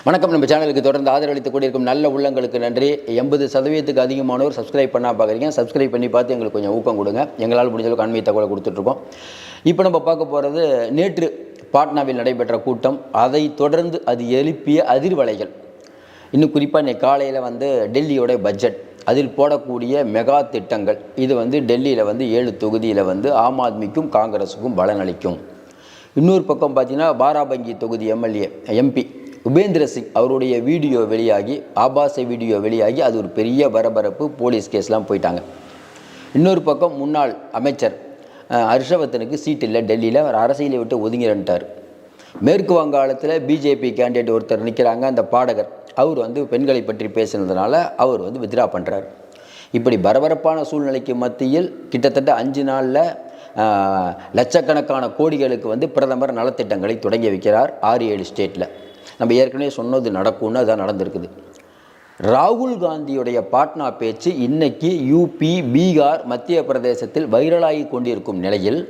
வணக்கம். நம்ம சேனலுக்கு தொடர்ந்து ஆதரவளித்து கொண்டிருக்கும் நல்ல உள்ளங்களுக்கு நன்றி. எண்பது சதவீதத்துக்கு அதிகமானவர் சப்ஸ்கிரைப் பண்ணால் பார்க்குறீங்க சப்ஸ்கிரைப் பண்ணி பார்த்து எங்களுக்கு கொஞ்சம் ஊக்கம் கொடுங்க. எங்களால் முடிஞ்ச அண்மை தகவலை கொடுத்துட்ருக்கோம். இப்போ நம்ம பார்க்க போகிறது நேற்று பாட்னாவில் நடைபெற்ற கூட்டம். அதை தொடர்ந்து அது எழுப்பிய அதிர்வலைகள். இன்னும் குறிப்பாக இன்றைக்கி காலையில் வந்து டெல்லியோட பட்ஜெட் அதில் போடக்கூடிய மெகா திட்டங்கள். இது வந்து டெல்லியில் வந்து ஏழு தொகுதியில் வந்து ஆம் ஆத்மிக்கும் காங்கிரஸுக்கும் பலனளிக்கும். இன்னொரு பக்கம் பார்த்தீங்கன்னா பாராபங்கி தொகுதி எம்எல்ஏ எம்பி உபேந்திர சிங் அவருடைய வீடியோ வெளியாகி ஆபாச வீடியோ வெளியாகி அது ஒரு பெரிய பரபரப்பு போலீஸ் கேஸ்லாம் போயிட்டாங்க. இன்னொரு பக்கம் முன்னாள் அமைச்சர் ஹர்ஷவர்தனுக்கு சீட் இல்லை டெல்லியில் அவர் அரசியலை விட்டு ஒதுங்கிறன்ட்டார் மேற்கு வங்காளத்தில் பிஜேபி கேண்டிடேட் ஒருத்தர் நிற்கிறாங்க அந்த பாடகர். அவர் வந்து பெண்களை பற்றி பேசுனதுனால அவர் வந்து வித்ரா பண்ணுறார் இப்படி பரபரப்பான சூழ்நிலைக்கு மத்தியில் கிட்டத்தட்ட அஞ்சு நாளில் லட்சக்கணக்கான கோடிகளுக்கு வந்து பிரதமர் நலத்திட்டங்களை தொடங்கி வைக்கிறார் ஆறு ஏழு ஸ்டேட்டில் நம்ம ஏற்கனவே சொன்னது நடக்கும்னு அதான் நடந்திருக்குது. ராகுல் காந்தியுடைய பாட்னா பேச்சு இன்னைக்கு யூபி பீகார் மத்திய பிரதேசத்தில் வைரலாகி கொண்டிருக்கும் நிலையில்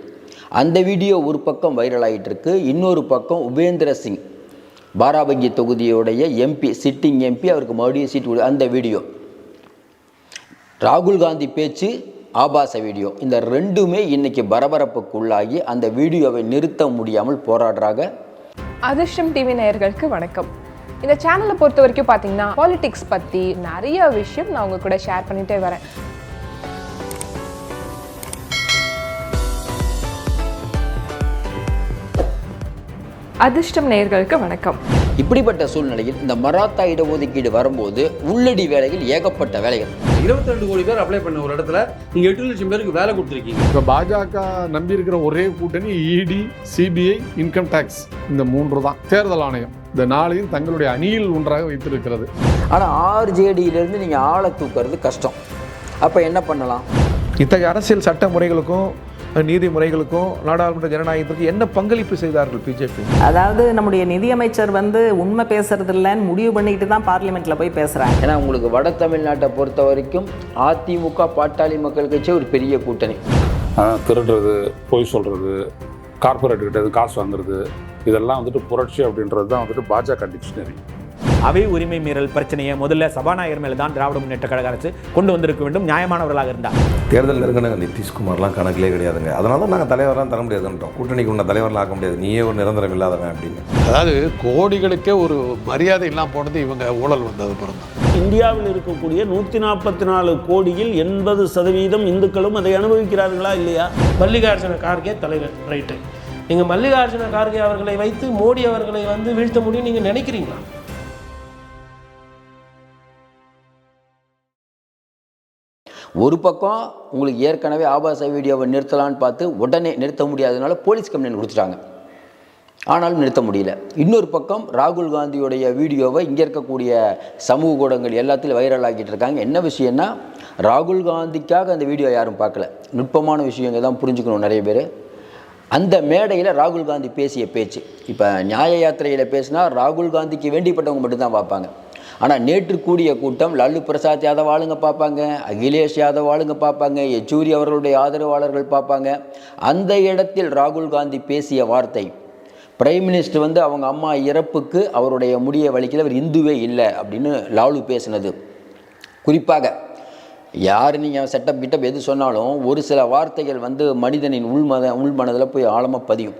அந்த வீடியோ ஒரு பக்கம் வைரலாகிட்டு இருக்கு இன்னொரு பக்கம் உபேந்திர சிங் பாராபங்கி தொகுதியுடைய எம்பி சிட்டிங் எம்பி அவருக்கு மறுபடியும் சீட் கொடு அந்த வீடியோ. ராகுல் காந்தி பேச்சு ஆபாச வீடியோ. இந்த ரெண்டுமே இன்னைக்கு பரபரப்புக்குள்ளாகி அந்த வீடியோவை நிறுத்த முடியாமல் போராடுறாங்க. அதிர்ஷ்டம் டிவி நேயர்களுக்கு வணக்கம். இந்த சேனலை பொறுத்த வரைக்கும் பார்த்தீங்கன்னா பாலிடிக்ஸ் பற்றி நிறைய விஷயம் நான் உங்கள் கூட ஷேர் பண்ணிகிட்டே வரேன். அதிர்ஷ்டம் நேயர்களுக்கு வணக்கம். இப்படிப்பட்ட சூழ்நிலையில் இந்த மராத்தா இடஒதுக்கீடு வரும்போது உள்ளடி வேலைகள் ஏகப்பட்ட வேலைகள். 22 கோடி பேர் அப்ளை பண்ண ஒரு இடத்துல நீங்க எட்டு லட்சம் பேருக்கு வேலை கொடுத்துருக்கீங்க. இப்போ பாஜக நம்பி இருக்கிற ஒரே கூட்டணி இடி சிபிஐ இன்கம் டேக்ஸ் இந்த மூன்று தான். தேர்தல் ஆணையம். இந்த நாளையும் தங்களுடைய அணியில் ஒன்றாக வைத்திருக்கிறது. ஆனால் ஆர்ஜேடியிலேருந்து நீங்கள் ஆளை தூக்குறது கஷ்டம். அப்போ என்ன பண்ணலாம்? இத்தகைய அரசியல் சட்ட முறைகளுக்கும் நீதிமுறைகளுக்கும் நாடாளுமன்ற ஜனநாயகத்திற்கு என்ன பங்களிப்பு செய்தார்கள் பிஜேபி? அதாவது நம்முடைய நிதியமைச்சர் வந்து உண்மை பேசுறது இல்லைன்னு முடிவு பண்ணிட்டு தான் பார்லிமெண்ட்ல போய் பேசுறாங்க. ஏன்னா உங்களுக்கு வட தமிழ்நாட்டை பொறுத்த வரைக்கும் அதிமுக பாட்டாளி மக்கள் கட்சி ஒரு பெரிய கூட்டணி. திருடுறது பொய் சொல்கிறது கார்ப்பரேட் கிட்ட இருந்து காசு வாங்குறது இதெல்லாம் வந்துட்டு புரட்சி அப்படின்றது தான் வந்துட்டு பாஜக டிக்ஷனரி அவை உரிமை மீறல் பிரச்சனையை முதல்ல சபாநாயகர் மேல தான் திராவிட முன்னேற்ற கழக அரசு கொண்டு வந்திருக்க வேண்டும் நியாயமானவர்களாக இருந்தார் தேர்தல் நெருங்கின நிதிஷ்குமார்லாம் கணக்கிலே கிடையாதுங்க. அதனால தான் நாங்கள் தலைவரெலாம் தர முடியாதுன்றோம் கூட்டணிக்கு உன்னை தலைவரெலாம் ஆக்க முடியாது. நீயே ஒரு நிரந்தரம் இல்லாதவன் அப்படின்னு. அதாவது கோடிகளுக்கே ஒரு மரியாதை இல்லாமல் போனது இவங்க ஊழல் வந்தது பிறந்தான் இந்தியாவில் இருக்கக்கூடிய நூற்றி நாற்பத்தி நாலு கோடியில் எண்பது சதவீதம் இந்துக்களும் அதை அனுபவிக்கிறார்களா இல்லையா? மல்லிகார்ஜுன கார்கே தலைவர். ரைட்டு நீங்கள் மல்லிகார்ஜுன கார்கே அவர்களை வைத்து மோடி அவர்களை வந்து வீழ்த்த முடியும் நீங்கள் நினைக்கிறீங்களா? ஒரு பக்கம் உங்களுக்கு ஏற்கனவே ஆபாச வீடியோவை நிறுத்தலான்னு பார்த்து உடனே நிறுத்த முடியாதனால போலீஸ் கம்ப்ளைண்ட் கொடுத்துட்டாங்க. ஆனாலும் நிறுத்த முடியல. இன்னொரு பக்கம் ராகுல் காந்தியுடைய வீடியோவை இங்கே இருக்கக்கூடிய சமூக ஊடகங்கள் எல்லாத்திலும் வைரல் ஆகிட்டு இருக்காங்க. என்ன விஷயம்னா ராகுல் காந்திக்காக அந்த வீடியோ யாரும் பார்க்கல. நுட்பமான விஷயங்க தான் புரிஞ்சுக்கணும் நிறைய பேர். அந்த மேடையில் ராகுல் காந்தி பேசிய பேச்சு. இப்போ நியாய யாத்திரையில் பேசினா ராகுல் காந்திக்கு வேண்டிப்பட்டவங்க மட்டும்தான் பார்ப்பாங்க. ஆனால் நேற்று கூடிய கூட்டம் லல்லு பிரசாத் யாதவ் ஆளுங்க பார்ப்பாங்க அகிலேஷ் யாதவ் ஆளுங்க பார்ப்பாங்க யெச்சூரி அவர்களுடைய ஆதரவாளர்கள் பார்ப்பாங்க. அந்த இடத்தில் ராகுல் காந்தி பேசிய வார்த்தை பிரைம் மினிஸ்டர் வந்து அவங்க அம்மா இறப்புக்கு அவருடைய முடியை வலிக்கல அவர் இந்துவே இல்லை அப்படின்னு லாலு பேசினது. குறிப்பாக யார் நீங்கள் செட்டப் கிட்டப் எது சொன்னாலும் ஒரு சில வார்த்தைகள் வந்து மனிதனின் உள்மத உள்மனதில் போய் ஆழமாக பதியும்.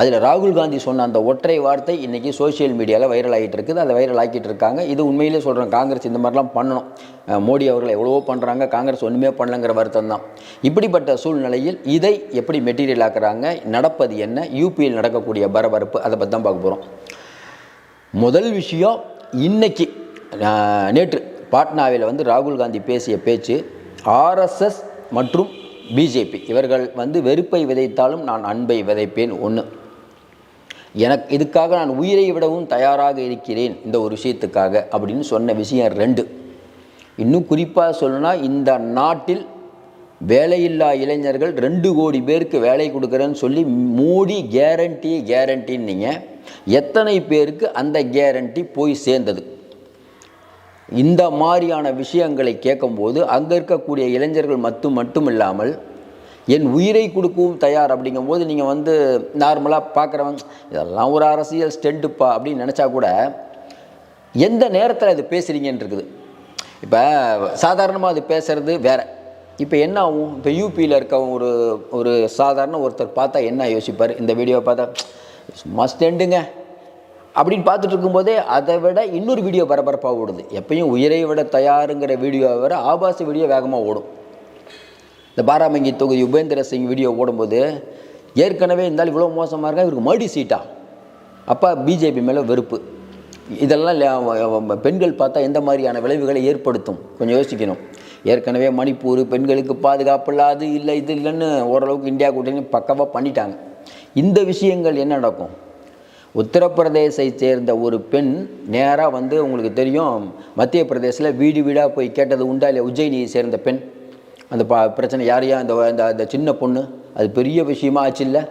அதில் ராகுல் காந்தி சொன்ன அந்த ஒற்றை வார்த்தை இன்றைக்கி சோஷியல் மீடியாவில் வைரல் ஆகிட்டு இருக்குது. அதை வைரல் ஆக்கிட்டு இருக்காங்க. இது உண்மையிலே சொல்கிறேன் காங்கிரஸ் இந்த மாதிரிலாம் பண்ணணும். மோடி அவர்கள் எவ்வளவோ பண்ணுறாங்க காங்கிரஸ் ஒன்றுமே பண்ணலங்கிற வருத்தம் தான். இப்படிப்பட்ட சூழ்நிலையில் இதை எப்படி மெட்டீரியல் ஆக்குறாங்க நடப்பது என்ன யூபியில் நடக்கக்கூடிய பரபரப்பு அதை பற்றி தான் பார்க்க போகிறோம் முதல் விஷயம் இன்னைக்கு நேற்று பாட்னாவில் வந்து ராகுல் காந்தி பேசிய பேச்சு ஆர்எஸ்எஸ் மற்றும் பிஜேபி இவர்கள் வந்து வெறுப்பை விதைத்தாலும் நான் அன்பை விதைப்பேன் ஒன்று எனக்கு இதுக்காக நான் உயிரை விடவும் தயாராக இருக்கிறேன் இந்த ஒரு விஷயத்துக்காக அப்படின்னு சொன்ன விஷயம் ரெண்டு. இன்னும் குறிப்பாக சொல்லணும்னா இந்த நாட்டில் வேலையில்லா இளைஞர்கள் ரெண்டு கோடி பேருக்கு வேலை கொடுக்குறேன்னு சொல்லி மோடி கேரண்டி கேரண்டின்னீங்க எத்தனை பேருக்கு அந்த கேரண்டி போய் சேர்ந்தது? இந்த மாதிரியான விஷயங்களை கேட்கும்போது அங்கே இருக்கக்கூடிய இளைஞர்கள் மட்டும் மட்டும் இல்லாமல் என் உயிரை கொடுக்கவும் தயார் அப்படிங்கும்போது நீங்கள் வந்து நார்மலாக பார்க்குறவங்க இதெல்லாம் ஒரு அரசியல் ஸ்டெண்ட்டுப்பா அப்படின்னு நினச்சா கூட எந்த நேரத்தில் அது பேசுகிறீங்கன்னு இருக்குது. இப்போ சாதாரணமாக அது பேசுறது வேற. இப்போ என்ன ஆகும்? இப்போ யூபியில் இருக்க ஒரு ஒரு சாதாரண ஒருத்தர் பார்த்தா என்ன யோசிப்பார்? இந்த வீடியோவை பார்த்தா சும்மா ஸ்டெண்டுங்க அப்படின்னு பார்த்துட்டு இருக்கும்போதே அதை விட இன்னொரு வீடியோ பரபரப்பாக ஓடுது. எப்பயும் உயிரை விட தயாருங்கிற வீடியோவை விட ஆபாச வீடியோ வேகமாக ஓடும். இந்த பாராமங்கி தொகுதி உபேந்திர சிங் வீடியோ ஓடும்போது ஏற்கனவே இருந்தாலும் இவ்வளோ மோசமாக இருக்கா? இவருக்கு மறுடி சீட்டா? அப்போ பிஜேபி மேலே வெறுப்பு. இதெல்லாம் பெண்கள் பார்த்தா எந்த மாதிரியான விளைவுகளை ஏற்படுத்தும்? கொஞ்சம் யோசிக்கணும். ஏற்கனவே மணிப்பூர் பெண்களுக்கு பாதுகாப்பு இல்லாது இல்லை இது இல்லைன்னு ஓரளவுக்கு இந்தியா கூட்டணி பக்கவாக பண்ணிட்டாங்க. இந்த விஷயங்கள் என்ன நடக்கும்? உத்தரப்பிரதேசை சேர்ந்த ஒரு பெண் நேராக வந்து உங்களுக்கு தெரியும் மத்திய பிரதேசில் வீடு வீடாக போய் கேட்டது உண்டா இல்லை உஜ்ஜயினியை சேர்ந்த பெண். அந்த ப பிரச்சனை யார் அந்த இந்த அந்த சின்ன பொண்ணு அது பெரிய விஷயமா ஆச்சு இல்லை?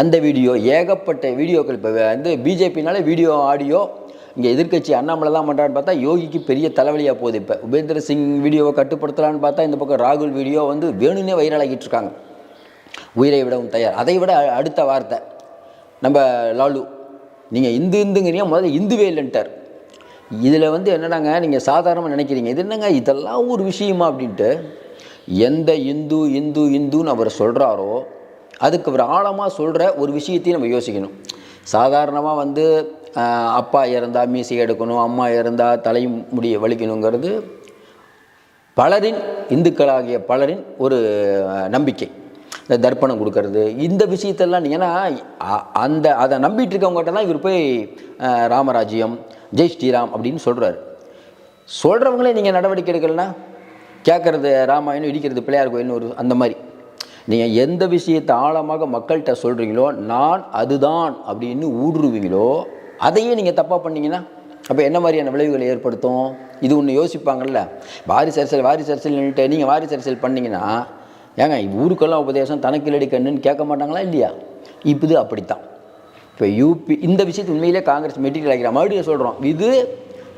அந்த வீடியோ ஏகப்பட்ட வீடியோக்கள் இப்போ வந்து பிஜேபினால வீடியோ ஆடியோ இங்கே எதிர்க்கட்சி அண்ணாமலை தான் பண்ணுறான்னு பார்த்தா யோகிக்கு பெரிய தலைவலியாக போகுது இப்போ. உபேந்திர சிங் வீடியோவை கட்டுப்படுத்தலான்னு பார்த்தா இந்த பக்கம் ராகுல் வீடியோ வந்து வேணும்னே வைரல் ஆகிட்டு இருக்காங்க. உயிரை விடவும் தயார். அதை விட அடுத்த வார்த்தை. நம்ம லாலு நீங்கள் இந்து இந்துங்கிறீங்க முதல்ல இந்துவே இல்லைன்ட்டார். இதில் வந்து என்னடாங்க நீங்கள் சாதாரணமாக நினைக்கிறீங்க. இது என்னங்க இதெல்லாம் ஒரு விஷயமா அப்படின்ட்டு எந்த இந்து இந்து இந்துன்னு அவர் சொல்கிறாரோ அதுக்கு அவர் ஆழமாக சொல்கிற ஒரு விஷயத்தையும் நம்ம யோசிக்கணும். சாதாரணமாக வந்து அப்பா இறந்தால் மீசை எடுக்கணும் அம்மா இறந்தால் தலை முடிய வலிக்கணுங்கிறது பலரின் இந்துக்களாகிய பலரின் ஒரு நம்பிக்கை. இந்த தர்ப்பணம் கொடுக்கறது இந்த விஷயத்தெல்லாம் ஏன்னா அ- அந்த அதை நம்பிட்டு இருக்கவங்ககிட்ட தான் இவர் போய் ராமராஜ்யம் ஜெய் ஸ்ரீராம் அப்படின்னு சொல்கிறாரு சொல்கிறவங்களே நீங்கள் நடவடிக்கை எடுக்கலைன்னா கேட்குறது ராமாயணம் இடிக்கிறது பிள்ளையார் கோயில்னு ஒரு அந்த மாதிரி. நீங்கள் எந்த விஷயத்தை ஆழமாக மக்கள்கிட்ட சொல்கிறீங்களோ நான் அதுதான் அப்படின்னு ஊடுருவீங்களோ அதையே நீங்கள் தப்பாக பண்ணிங்கன்னா அப்போ என்ன மாதிரியான விளைவுகளை ஏற்படுத்தும்? இது ஒன்று யோசிப்பாங்கல்ல. வாரிசு அரசியல் வாரிசு அரசியல்ன்ட்டு நீங்கள் வாரிசு அரசியல் பண்ணிங்கன்னா ஏங்க ஊருக்கெல்லாம் உபதேசம் தனக்கு இல்லடி கண்ணுன்னு கேட்க மாட்டாங்களா இல்லையா? இப்போ இது அப்படித்தான். இப்போ யூபி இந்த விஷயத்து உண்மையிலே காங்கிரஸ் மெட்டீரியல் ஆகிற மறுபடியும் சொல்கிறோம் இது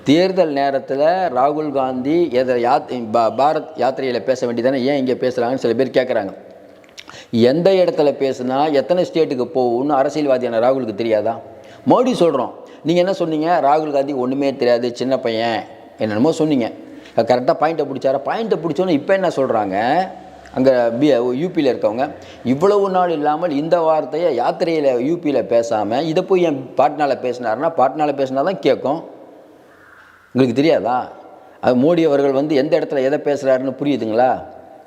தேர்தல் நேரத்தில் ராகுல் காந்தி எதை யாத் பா- பாரத் யாத்திரையில் பேச வேண்டியதானே ஏன் இங்கே பேசுகிறாங்கன்னு சில பேர் கேட்குறாங்க எந்த இடத்துல பேசுனா எத்தனை ஸ்டேட்டுக்கு போகும்னு அரசியல்வாதியான ராகுலுக்கு தெரியாதா? மோடி சொல்கிறோம் நீங்கள் என்ன சொன்னீங்க? ராகுல் காந்தி ஒன்றுமே தெரியாது சின்ன பையன். என்னென்னமோ சொன்னீங்க. கரெக்டாக பாயிண்ட்டை பிடிச்சாரா? பாயிண்ட்டை பிடிச்சோன்னு இப்போ என்ன சொல்கிறாங்க அங்கே பி யூபியில் இருக்கவங்க. இவ்வளவு நாள் இல்லாமல் இந்த வார்த்தையை யாத்திரையில் யூபியில் பேசாமல் இதை போய் என் பாட்னாவில் பேசினாருன்னா பாட்னாவில் பேசினா தான் கேட்கும். உங்களுக்கு தெரியாதா? அது மோடி அவர்கள் வந்து எந்த இடத்துல எதை பேசுகிறாருன்னு புரியுதுங்களா?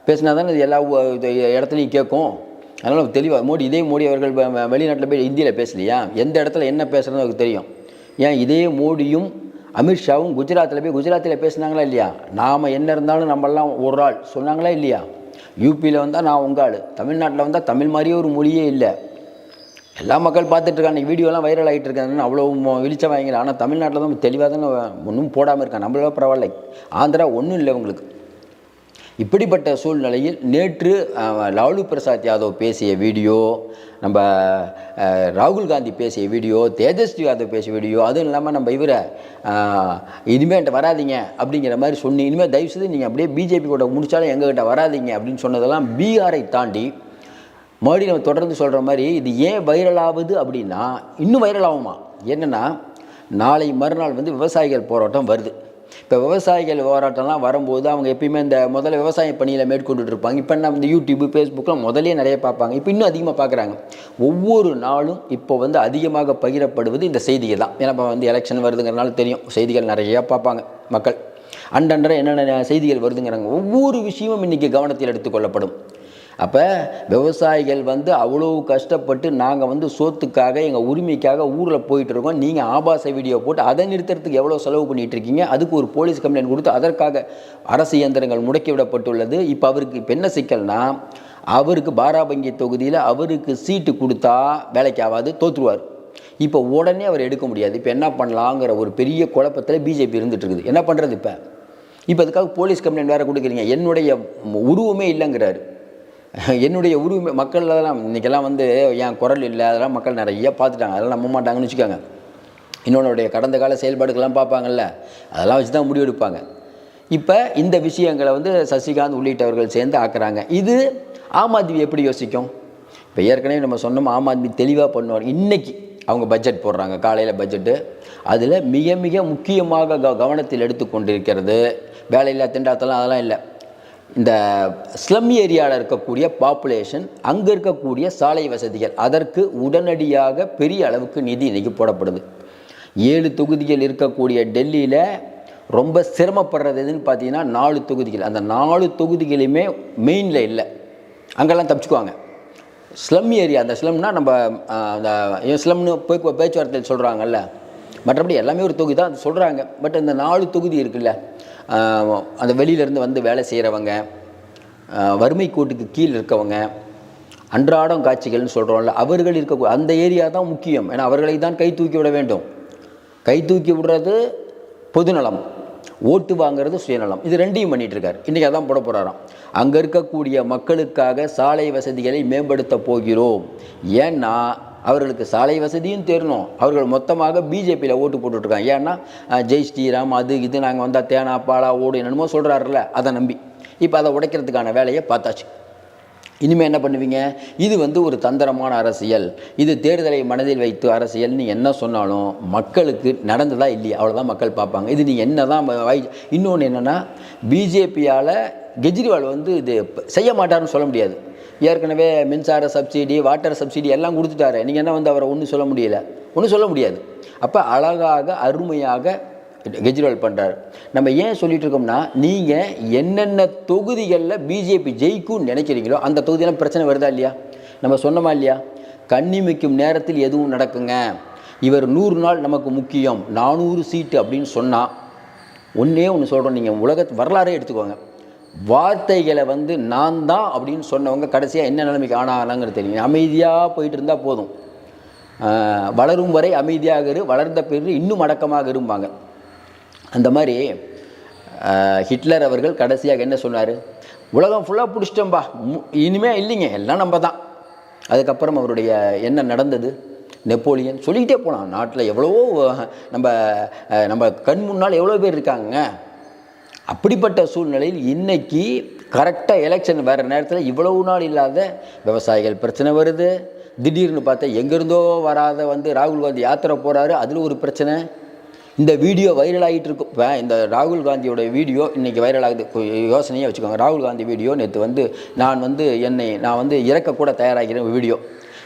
பேசினா தானே இது எல்லா இடத்துலையும் கேட்கும். அதனால் தெளிவாக மோடி இதே மோடி அவர்கள் வெளிநாட்டில் போய் ஹிந்தியில் பேசலையா? எந்த இடத்துல என்ன பேசுகிறதுன்னு அவருக்கு தெரியும். ஏன் இதே மோடியும் அமித்ஷாவும் குஜராத்தில் போய் குஜராத்தில் பேசுனாங்களா இல்லையா? நாம் என்ன இருந்தாலும் நம்மளாம் ஒரு ஆள். சொன்னாங்களா இல்லையா? யூபியில் வந்தால் நான் உங்கள் ஆள். தமிழ்நாட்டில் வந்தால் தமிழ் மாதிரியே ஒரு மொழியே இல்லை. எல்லா மக்கள் பார்த்துட்டு இருக்காங்க. வீடியோலாம் வைரல் ஆகிட்டு இருக்காங்கன்னு அவ்வளோ வெளிச்சம் வாங்கிக்கலாம் ஆனால் தமிழ்நாட்டில் தான் தெளிவாக தானே ஒன்றும் போடாமல் இருக்காங்க. நம்மளால பரவாயில்ல. ஆந்திரா ஒன்றும் இல்லை உங்களுக்கு. இப்படிப்பட்ட சூழ்நிலையில் நேற்று லாலு பிரசாத் யாதவ் பேசிய வீடியோ நம்ம ராகுல் காந்தி பேசிய வீடியோ தேஜஸ்வி யாதவ் பேசிய வீடியோ அதுவும் இல்லாமல் நம்ம இவரை இனிமேல் என்கிட்ட வராதீங்க அப்படிங்கிற மாதிரி சொன்னி இனிமேல் தயவுசெய்து நீங்கள் அப்படியே பிஜேபி கூட முடித்தாலும் எங்ககிட்ட வராதீங்க அப்படின்னு சொன்னதெல்லாம் பீகாரை தாண்டி மறுபடியும் நம்ம தொடர்ந்து சொல்கிற மாதிரி இது ஏன் வைரல் ஆகுது அப்படின்னா இன்னும் வைரல் ஆகுமா? என்னென்னா நாளை மறுநாள் வந்து விவசாயிகள் போராட்டம் வருது. இப்போ விவசாயிகள் போராட்டம்லாம் வரும்போது அவங்க எப்பயுமே இந்த முதல்ல விவசாய பணியில் மேற்கொண்டுட்டு இருப்பாங்க. இப்போ நம்ம இந்த யூடியூப் ஃபேஸ்புக்கெலாம் முதலே நிறைய பார்ப்பாங்க. இப்போ இன்னும் அதிகமாக பார்க்குறாங்க. ஒவ்வொரு நாளும் இப்போ வந்து அதிகமாக பகிரப்படுவது இந்த செய்திகள் தான். ஏன்னா இப்போ வந்து எலெக்ஷன் வருதுங்கிறனால தெரியும். செய்திகள் நிறையா பார்ப்பாங்க மக்கள். அண்டன்ற என்னென்ன செய்திகள் வருதுங்கிறாங்க. ஒவ்வொரு விஷயமும் இன்றைக்கி கவனத்தில் எடுத்துக்கொள்ளப்படும் அப்போ விவசாயிகள் வந்து அவ்வளோ கஷ்டப்பட்டு நாங்கள் வந்து சோத்துக்காக எங்கள் உரிமைக்காக ஊரில் போயிட்டு இருக்கோம். நீங்கள் ஆபாச வீடியோ போட்டு அதை நிறுத்துறதுக்கு எவ்வளோ செலவு பண்ணிட்டு இருக்கீங்க? அதுக்கு ஒரு போலீஸ் கம்ப்ளைண்ட் கொடுத்து அதற்காக அரசு இயந்திரங்கள் முடக்கி விடப்பட்டுள்ளது. இப்போ அவருக்கு இப்போ என்ன சிக்கல்னா அவருக்கு பாராபங்கி தொகுதியில் அவருக்கு சீட்டு கொடுத்தா வேலைக்கு ஆகாது தோற்றுருவார் இப்போ உடனே அவர் எடுக்க முடியாது. இப்போ என்ன பண்ணலாங்கிற ஒரு பெரிய குழப்பத்தில் பிஜேபி இருந்துட்டு இருக்குது. என்ன பண்ணுறது இப்போ? இப்போ அதுக்காக போலீஸ் கம்ப்ளைண்ட் வேறு கொடுக்குறீங்க. என்னுடைய உருவமே இல்லைங்கிறாரு. என்னுடைய உரிமை மக்கள் அதெல்லாம் இன்றைக்கெல்லாம் வந்து என் குரல் இல்லை? அதெல்லாம் மக்கள் நிறைய பார்த்துட்டாங்க. அதெல்லாம் நம்ப மாட்டாங்கன்னு வச்சுக்கோங்க. இன்னொன்னுடைய கடந்த கால செயல்பாடுகள்லாம் பார்ப்பாங்கல்ல அதெல்லாம் வச்சு தான் முடிவெடுப்பாங்க. இப்போ இந்த விஷயங்களை வந்து சசிகாந்த் உள்ளிட்டவர்கள் சேர்ந்து ஆக்குறாங்க. இது ஆம் ஆத்மி எப்படி யோசிக்கும்? இப்போ ஏற்கனவே நம்ம சொன்னோம் ஆம் ஆத்மி தெளிவாக பண்ணுவார். இன்னைக்கு அவங்க பட்ஜெட் போடுறாங்க காலையில் பட்ஜெட்டு அதில் மிக மிக முக்கியமாக க கவனத்தில் எடுத்துக்கொண்டிருக்கிறது. வேலையில்லா திண்டாட்டம்லாம் அதெல்லாம் இல்லை. இந்த ஸ்லம் ஏரியாவில் இருக்கக்கூடிய பாப்புலேஷன் அங்கே இருக்கக்கூடிய சாலை வசதிகள் அதற்கு உடனடியாக பெரிய அளவுக்கு நிதி இன்றைக்கி போடப்படுது. ஏழு தொகுதிகள் இருக்கக்கூடிய டெல்லியில் ரொம்ப சிரமப்படுறது எதுன்னு பார்த்தீங்கன்னா நாலு தொகுதிகள். அந்த நாலு தொகுதிகளுமே மெயினில் இல்லை. அங்கெல்லாம் தப்பிச்சுக்குவாங்க. ஸ்லம் ஏரியா அந்த ஸ்லம்னா நம்ம அந்த ஸ்லம்னு போய் பேச்சுவார்த்தையில் சொல்கிறாங்கல்ல மற்றபடி எல்லாமே ஒரு தொகுதி தான் சொல்கிறாங்க பட் இந்த நாலு தொகுதி இருக்குல்ல அந்த வெளியிலேருந்து வந்து வேலை செய்கிறவங்க வறுமை கோட்டுக்கு கீழ் இருக்கவங்க அன்றாடம் காட்சிகள்னு சொல்கிறோம்ல அவர்கள் இருக்க அந்த ஏரியா தான் முக்கியம். ஏன்னா அவர்களை தான் கை தூக்கி விட வேண்டும். கை தூக்கி விடுறது பொதுநலம். ஓட்டு வாங்குறது சுயநலம். இது ரெண்டையும் பண்ணிட்டு இன்றைக்கி அதான் போட போகிறாராம் அங்கே இருக்கக்கூடிய மக்களுக்காக சாலை வசதிகளை மேம்படுத்த போகிறோம். ஏன்னா அவர்களுக்கு சாலை வசதியும் தேரணும் அவர்கள் மொத்தமாக பிஜேபியில் ஓட்டு போட்டுட்ருக்காங்க. ஏன்னா ஜெய் ஸ்ரீராம் அது இது நாங்கள் வந்தால் தேனா பாலா ஓடு என்னென்னமோ சொல்கிறாருல்ல அதை நம்பி. இப்போ அதை உடைக்கிறதுக்கான வேலையை பார்த்தாச்சு. இனிமேல் என்ன பண்ணுவீங்க? இது வந்து ஒரு தந்திரமான அரசியல். இது தேர்தலை மனதில் வைத்து அரசியல்னு என்ன சொன்னாலும் மக்களுக்கு நடந்ததா இல்லையா? அவ்வளோதான் மக்கள் பார்ப்பாங்க. இது நீ என்ன தான் இன்னொன்று என்னென்னா பிஜேபியால் கெஜ்ரிவால் வந்து இது செய்ய மாட்டாருன்னு சொல்ல முடியாது. ஏற்கனவே மின்சார சப்சிடி வாட்டர் சப்சிடி எல்லாம் கொடுத்துட்டாரு. நீங்கள் என்ன வந்து அவரை ஒன்றும் சொல்ல முடியல? ஒன்றும் சொல்ல முடியாது. அப்போ அழகாக அருமையாக கெஜ்ரிவால் பண்ணுறாரு நம்ம ஏன் சொல்லிட்டு இருக்கோம்னா நீங்கள் என்னென்ன தொகுதிகளில் பிஜேபி ஜெயிக்கும்னு நினைக்கிறீங்களோ அந்த தொகுதியெல்லாம் பிரச்சனை வருதா இல்லையா? நம்ம சொன்னோமா இல்லையா? கண்ணிமைக்கும் நேரத்தில் எதுவும் நடக்குங்க. இவர் நூறு நாள் நமக்கு முக்கியம். நானூறு சீட்டு அப்படின்னு சொன்னால் ஒன்றே ஒன்று சொல்கிறோம் நீங்கள் உலக வரலாறே எடுத்துக்கோங்க. வார்த்தைகளை வந்து நான் தான் அப்படின்னு சொன்னவங்க கடைசியாக என்ன நிலைமைக்கு ஆனாங்கிறது தெரியும் அமைதியாக போயிட்டு இருந்தால் போதும். வளரும் வரை அமைதியாக இரு வளர்ந்த பிறகு இன்னும் அடக்கமாக இருப்பாங்க. அந்த மாதிரி ஹிட்லர் அவர்கள் கடைசியாக என்ன சொன்னார்? உலகம் ஃபுல்லாக பிடிச்சிட்டோம்பா. இனிமே இல்லைங்க எல்லாம் நம்ம தான். அதுக்கப்புறம் அவருடைய என்ன நடந்தது? நெப்போலியன் சொல்லிக்கிட்டே போனான் நாட்டில் எவ்வளவோ நம்ம நம்ம கண் முன்னால் எவ்வளோ பேர் இருக்காங்க அப்படிப்பட்ட சூழ்நிலையில் இன்றைக்கி கரெக்டாக எலெக்ஷன் வர நேரத்தில் இவ்வளவு நாள் இல்லாத விவசாயிகள் பிரச்சனை வருது. திடீர்னு பார்த்தா எங்கேருந்தோ வராத வந்து ராகுல் காந்தி யாத்திரை போகிறாரு அதில் ஒரு பிரச்சனை. இந்த வீடியோ வைரல் ஆகிட்டு இருக்கும் இப்போ இந்த ராகுல் காந்தியோட வீடியோ இன்றைக்கி வைரல் ஆகுது. கொ- வச்சுக்கோங்க. ராகுல் காந்தி வீடியோ நேற்று வந்து நான் வந்து என்னை நான் வந்து இறக்கக்கூட தயாராகிறேன் வீடியோ.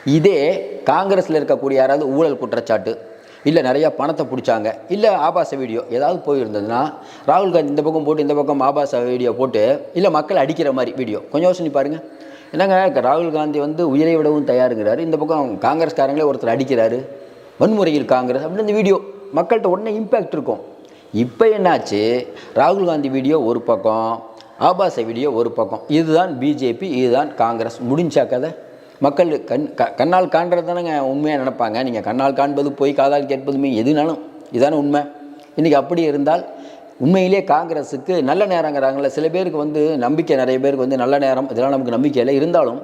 இதே காங்கிரஸில் இருக்கக்கூடிய யாராவது ஊழல் குற்றச்சாட்டு இல்லை நிறையா பணத்தை பிடிச்சாங்க. இல்லை ஆபாச வீடியோ ஏதாவது போயிருந்ததுன்னா ராகுல் காந்தி இந்த பக்கம் போட்டு இந்த பக்கம் ஆபாச வீடியோ போட்டு இல்லை மக்கள் அடிக்கிற மாதிரி வீடியோ. கொஞ்சம் யோசனை பாருங்கள் என்னங்க ராகுல் காந்தி வந்து உயிரை விடவும் தயாருங்கிறாரு. இந்த பக்கம் காங்கிரஸ்காரங்களே ஒருத்தர் அடிக்கிறாரு. வன்முறையில் காங்கிரஸ் அப்படின்னு இந்த வீடியோ. மக்கள்கிட்ட உடனே இம்பேக்ட் இருக்கும். இப்போ என்னாச்சு? ராகுல் காந்தி வீடியோ ஒரு பக்கம் ஆபாச வீடியோ ஒரு பக்கம். இதுதான் பிஜேபி இதுதான் காங்கிரஸ். முடிஞ்சா கதை? மக்கள் கண் க கண்ணால் காண்றது தானேங்க உண்மையாக நினைப்பாங்க. நீங்கள் கண்ணால் காண்பது போய் காதால் கேட்பதுமே எதுனாலும் இதான உண்மை. இன்றைக்கி அப்படி இருந்தால் உண்மையிலே காங்கிரஸுக்கு நல்ல நேரங்கிறாங்களே சில பேருக்கு வந்து நம்பிக்கை நிறைய பேருக்கு வந்து நல்ல நேரம் இதெல்லாம் நமக்கு நம்பிக்கை இல்லை. இருந்தாலும்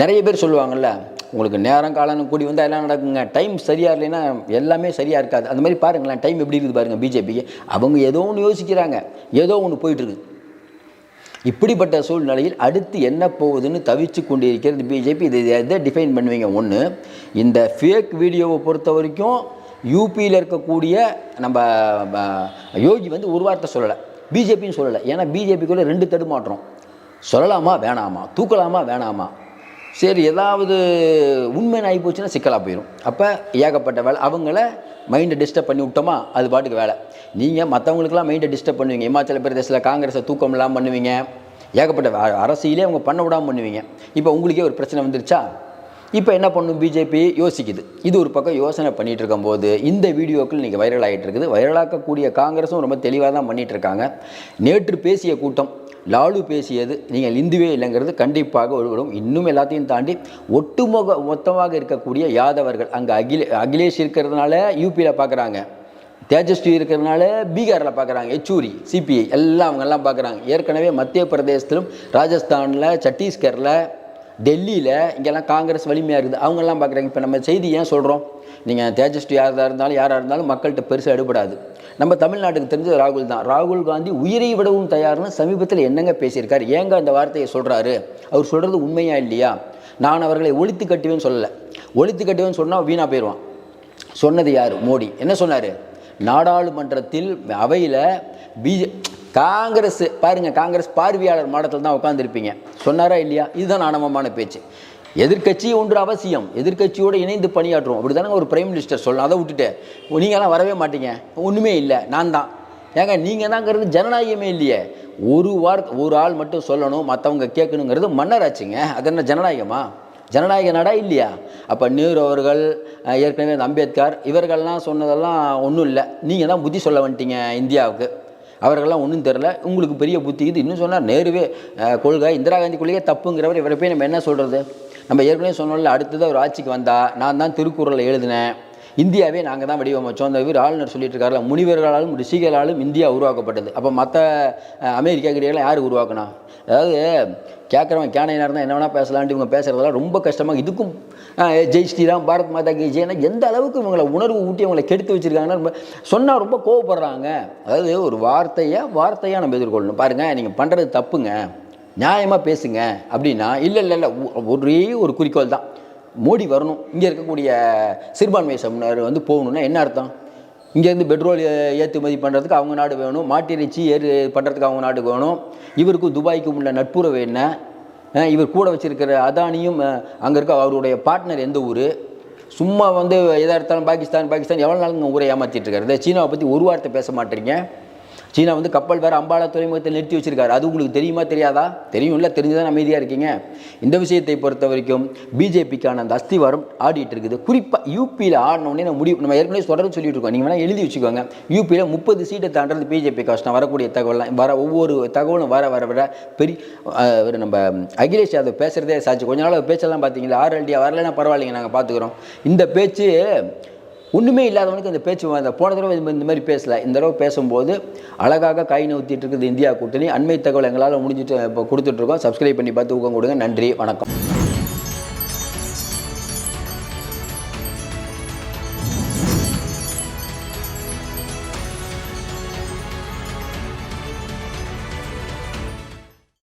நிறைய பேர் சொல்லுவாங்கல்ல உங்களுக்கு நேரம் காலம் கூடி வந்தால் எல்லாம் நடக்குங்க? டைம் சரியாக இல்லைன்னா எல்லாமே சரியாக இருக்காது. அந்த மாதிரி பாருங்களேன் டைம் எப்படி இருக்குது பாருங்கள் பிஜேபிக்கு. அவங்க ஏதோ ஒன்று யோசிக்கிறாங்க ஏதோ ஒன்று போயிட்டுருக்கு இப்படிப்பட்ட சூழ்நிலையில் அடுத்து என்ன போகுதுன்னு தவிச்சு கொண்டிருக்கிறது பிஜேபி இதை எதை டிஃபைன் பண்ணுவீங்க? ஒன்று இந்த ஃபேக் வீடியோவை பொறுத்த வரைக்கும் யூபியில் இருக்கக்கூடிய நம்ம யோகி வந்து ஒரு வார்த்தை சொல்லலை. பிஜேபின்னு சொல்லலை. ஏன்னா பிஜேபிக்குள்ளே ரெண்டு தடுமாற்றம். சொல்லலாமா? வேணாமா? தூக்கலாமா? வேணாமா? சரி ஏதாவது உண்மைன்னு ஆகி போச்சுன்னா சிக்கலாக போயிடும் அப்போ ஏகப்பட்ட வேலை. அவங்கள மைண்டை டிஸ்டர்ப் பண்ணி விட்டோமா அது பாட்டுக்கு வேலை. நீங்கள் மற்றவங்களுக்குலாம் மைண்டை டிஸ்டர்ப் பண்ணுவீங்க. இமாச்சல பிரதேசில் காங்கிரஸை தூக்கம் இல்லாமல் பண்ணுவீங்க. ஏகப்பட்ட வே- அரசியலே அவங்க பண்ண விடாமல் பண்ணுவீங்க. இப்போ உங்களுக்கே ஒரு பிரச்சனை வந்துருச்சா? இப்போ என்ன பண்ணும்? பிஜேபி யோசிக்குது. இது ஒரு பக்கம் யோசனை பண்ணிகிட்டு இருக்கும்போது இந்த வீடியோக்கள் இன்றைக்கி வைரல் ஆகிட்டு இருக்குது. வைரலாக்கக்கூடிய காங்கிரஸும் ரொம்ப தெளிவாக தான் பண்ணிகிட்ருக்காங்க இருக்காங்க. நேற்று பேசிய கூட்டம் லாலு பேசியது நீங்கள் இந்துவே இல்லைங்கிறது கண்டிப்பாக ஒருவரும் இன்னும் எல்லாத்தையும் தாண்டி ஒட்டுமொக மொத்தமாக இருக்கக்கூடிய யாதவர்கள் அங்கே அகில அகிலேஷ் இருக்கிறதுனால யூபியில் பார்க்குறாங்க தேஜஸ்வி இருக்கிறதுனால பீகாரில் பார்க்குறாங்க எச்சூரி சிபிஐ எல்லாம் அவங்கெல்லாம் பார்க்குறாங்க ஏற்கனவே மத்திய பிரதேசத்திலும் ராஜஸ்தானில் சத்தீஸ்கரில் டெல்லியில் இங்கெல்லாம் காங்கிரஸ் வலிமையாக இருக்குது. அவங்கெல்லாம் பார்க்குறாங்க இப்போ நம்ம செய்தி ஏன் சொல்கிறோம் நீங்கள் தேஜஸ்வி யாராக இருந்தாலும் யாராக இருந்தாலும் மக்கள்கிட்ட பெருசாக எடுபடாது. நம்ம தமிழ்நாட்டுக்கு தெரிஞ்சது ராகுல் தான். ராகுல் காந்தி உயிரை விடவும் தயார்னு சமீபத்தில் என்னங்க பேசியிருக்காரு? ஏங்க அந்த வார்த்தையை சொல்கிறாரு அவர் சொல்கிறது உண்மையா இல்லையா? நான் அவர்களை ஒழித்து கட்டுவேன்னு சொல்லலை. ஒழித்து கட்டுவேன்னு சொன்னால் வீணாக போயிடுவான் சொன்னது யார்? மோடி. என்ன சொன்னார்? நாடாளுமன்றத்தில் அவையில் பிஜே காங்கிரஸ் பாருங்க காங்கிரஸ் பார்வையாளர் மாடத்தில் தான் உட்காந்துருப்பீங்க சொன்னாரா இல்லையா? இதுதான் ஆணவமான பேச்சு. எதிர்க்கட்சி ஒன்று அவசியம். எதிர்க்கட்சியோடு இணைந்து பணியாற்றுவோம். அப்படி தானே ஒரு பிரைம் மினிஸ்டர் சொல்லலாம் அதை விட்டுட்டு நீங்களாம் வரவே மாட்டீங்க. ஒன்றுமே இல்லை. நான் தான். ஏங்க நீங்கள் தாங்கிறது ஜனநாயகமே இல்லையே. ஒரு வார்த்தை ஒரு ஆள் மட்டும் சொல்லணும் மற்றவங்க கேட்கணுங்கிறது மன்னராச்சுங்க அது என்ன ஜனநாயகமா? ஜனநாயக நாடா இல்லையா? அப்போ நேரு அவர்கள் ஏற்கனவே அம்பேத்கர் இவர்கள்லாம் சொன்னதெல்லாம் ஒன்றும் இல்லை. நீங்கள் தான் புத்தி சொல்ல வந்துட்டீங்க இந்தியாவுக்கு. அவர்கள்லாம் ஒன்றும் தெரில. உங்களுக்கு பெரிய புத்தி. இது இன்னும் சொன்னார் நேருவே கொள்கை இந்திரா காந்தி கொள்கையே தப்புங்கிறவர் இவரை போய் நம்ம என்ன சொல்கிறது நம்ம ஏற்கனவே சொன்னோம்ல அடுத்தது ஒரு ஆட்சிக்கு வந்தால் நான் தான் திருக்குறளை எழுதினேன். இந்தியாவே நாங்கள் தான் வடிவமைச்சோம். அந்த இவர் ஆளுநர் சொல்லிட்டு இருக்காருல முனிவர்களாலும் ரிஷிகளாலும் இந்தியா உருவாக்கப்பட்டது. அப்போ மற்ற அமெரிக்கா கிட்டலாம் யார் உருவாக்குனா? அதாவது கேட்குறவன் கேனையாக இருந்தால் என்ன வேணால் பேசலான்ட்டு இவங்க பேசுகிறதெல்லாம் ரொம்ப கஷ்டமாக இதுக்கும் ஜெய் ஸ்ரீராம் பாரத் மாதா கி ஜெயனா எந்த அளவுக்கு இவங்களை உணர்வு ஊட்டி அவங்களை கெடுத்து வச்சுருக்காங்கன்னா ரொம்ப சொன்னால் ரொம்ப கோவப்படுறாங்க. அதாவது ஒரு வார்த்தையை வார்த்தையாக நம்ம எதிர்கொள்ளணும். பாருங்கள் நீங்கள் பண்ணுறது தப்புங்க. நியாயமாக பேசுங்க. அப்படின்னா இல்லை இல்லை இல்லை ஒ- ஒரே ஒரு குறிக்கோள் தான். மோடி வரணும். இங்கே இருக்கக்கூடிய சிறுபான்மை சமூனர் வந்து போகணுன்னா என்ன அர்த்தம்? இங்கேருந்து பெட்ரோல் ஏற்றுமதி பண்ணுறதுக்கு அவங்க நாடு வேணும். மாட்டிறைச்சி ஏறு பண்ணுறதுக்கு அவங்க நாடு வேணும். இவருக்கும் துபாய்க்கும் உள்ள நட்புறவு என்ன? இவர் கூட வச்சுருக்கிற அதானியும் அங்கே இருக்க அவருடைய பார்ட்னர் எந்த ஊர்? சும்மா வந்து எதாக இருந்தாலும் பாகிஸ்தான் பாகிஸ்தான் எவ்வளோ நாளுங்க ஊரை ஏமாற்றிட்டு இருக்காரு சீனாவை பற்றி ஒரு வார்த்தை பேச மாட்டேறீங்க சீனா வந்து கப்பல் வேறு அம்பாலா துறைமுகத்தில் நிறுத்தி வச்சிருக்காரு. அது உங்களுக்கு தெரியுமா தெரியாதா? தெரியும் இல்லை தெரிஞ்சுதான் அமைதியாக இருக்கீங்க? இந்த விஷயத்தை பொறுத்த வரைக்கும் பிஜேபிக்கான அந்த அஸ்திவாரம் ஆடிட்டு இருக்குது. குறிப்பாக யூபியில் ஆடினோடனே நம்ம முடிவு நம்ம ஏற்கனவே தொடர்ந்து சொல்லிட்டு இருக்கோம். நீங்கள் வேணால் எழுதி வச்சுக்கோங்க. யூபியில் முப்பது சீட்டை தாண்டது பிஜேபி கஷ்டம். வரக்கூடிய தகவலாம் வர ஒவ்வொரு தகவலும் வர வர வர பெரிய நம்ம அகிலேஷ் யாதவ் பேசுகிறதே சாச்சு கொஞ்ச நாள் பேச்செல்லாம் பார்த்தீங்களா? ஆர்எல்டியா வரலன்னா பரவாயில்லைங்க நாங்கள் பார்த்துக்குறோம். இந்த பேச்சு ஒன்றுமே இல்லாதவனுக்கு இந்த பேச்சு வந்த போன தடவை இந்த மாதிரி பேசல. இந்த தடவை பேசும்போது அழகாக கை நவுத்திட்டு இருக்குது இந்தியா கூட்டணி. அண்மை தகவல் எங்களால் முடிஞ்சிட்டு இப்போ கொடுத்துட்ருக்கோம் சப்ஸ்கிரைப் பண்ணி பார்த்து ஊக்கம் கொடுங்க. நன்றி. வணக்கம்.